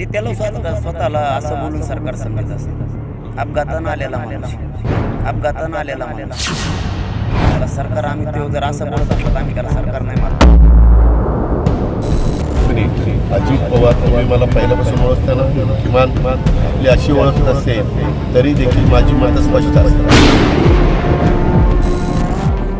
ते त्याला स्वतः स्वतःला असं बोलून सरकार सांगत असतं. अपघातानं आलेला माणूस. अपघातानं आलेला माणूस. त्याला सरकार आम्ही तो जर असं बोलत असलं तर आम्ही त्याला सरकार नाही मारतो अजित पवार तुम्ही मला पहिल्यापासून ओळखता ना? किमान आपली अशी ओळख नसेल तरी देखील माझी मतं स्पष्ट असतात.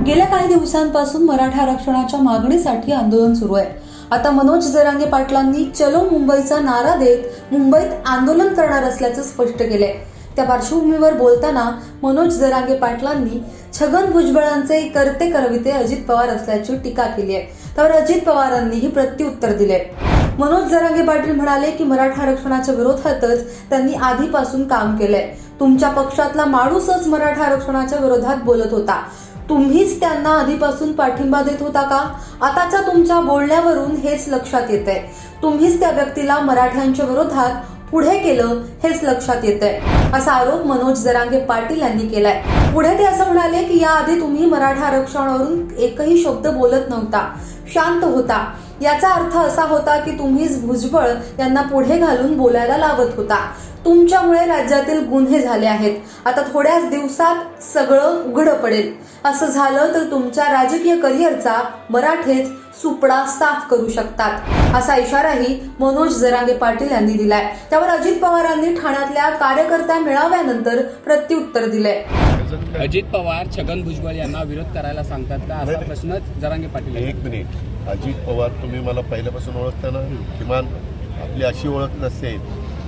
गेल्या काही दिवसांपासून मराठा आरक्षणाच्या मागणीसाठी आंदोलन सुरू आहे. आता मनोज जरांगे पाटलांनी चलो मुंबईचा नारा देत मुंबईत आंदोलन करणार असल्याचं स्पष्ट केलंय. त्या पार्श्वभूमीवर बोलताना मनोज जरांगे पाटलांनी छगन भुजबळांचे करते करविते अजित पवार असल्याची टीका केली आहे. त्यावर अजित पवारांनीही प्रत्युत्तर दिले मनोज जरांगे पाटील म्हणाले की मराठा आरक्षणाच्या विरोधातच त्यांनी आधीपासून काम केलंय. तुमच्या पक्षातला माणूसच मराठा आरक्षणाच्या विरोधात बोलत होता. तुम्हीच त्यांना आधीपासून पाठिंबा देत होता का? आताच्या तुमच्या बोलण्यावरून हेच लक्षात येत आहे तुम्हीच त्या व्यक्तीला मराठ्यांच्या विरोधात पुढे केलं हेच लक्षात येत आहे असा आरोप मनोज जरांगे पाटील यांनी केलाय. पुढे ते असं म्हणाले की याआधी तुम्ही मराठा आरक्षणावरून एकही शब्द बोलत नव्हता. शांत होता. याचा अर्थ असा होता की तुम्हीच भुजबळ यांना पुढे घालून बोलायला लावत होता. तुमच्यामुळे राज्यातील गुन्हे झाले आहेत. आता थोड्याच दिवसात सगळं उघडं पडेल. असं झालं तर तुमच्या राजकीय करिअरचा मराठेच सुपडा साफ करू शकतात. असा इशाराही मनोज जरांगे पाटील यांनी दिलाय. त्यावर अजित पवारांनी ठाण्यातल्या कार्यकर्त्या मेळाव्यानंतर प्रत्युत्तर दिलंय. अजित पवार छगन भुजबळ यांना विरोध करायला सांगतात का? असा. प्रश्न जरांगे पाटील एक मिनिट. अजित पवार तुम्ही मला पहिल्यापासून ओळखता ना? किमान आपली अशी ओळख नसेल.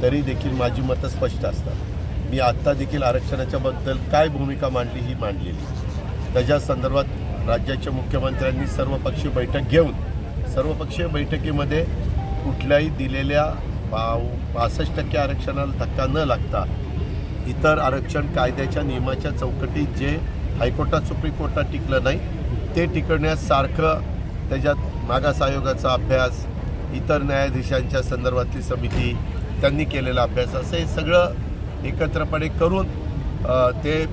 तरी देखील माझी मतं स्पष्ट असतात. मी आत्ता देखील आरक्षणाच्या बद्दल काय भूमिका मांडली ही मांडलेली. त्याच्या संदर्भात राज्याच्या मुख्यमंत्र्यांनी सर्वपक्षीय बैठक घेऊन सर्वपक्षीय बैठकीमध्ये कुठल्याही दिलेल्या पाव पासष्ट टक्के आरक्षणाला धक्का न लागता इतर आरक्षण कायद्याच्या नियमाच्या चौकटीत जे हायकोर्टात सुप्रीम कोर्टात टिकलं नाही ते टिकवण्यास सारखं त्याच्यात मागास आयोगाचा अभ्यास इतर न्यायाधीशांच्या संदर्भातली समिती त्यांनी केलेला अभ्यास असं हे सगळं एकत्रपणे करून ते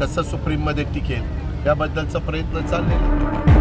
कसं सुप्रीममध्ये टिकेल याबद्दलचा प्रयत्न चाललेला आहे.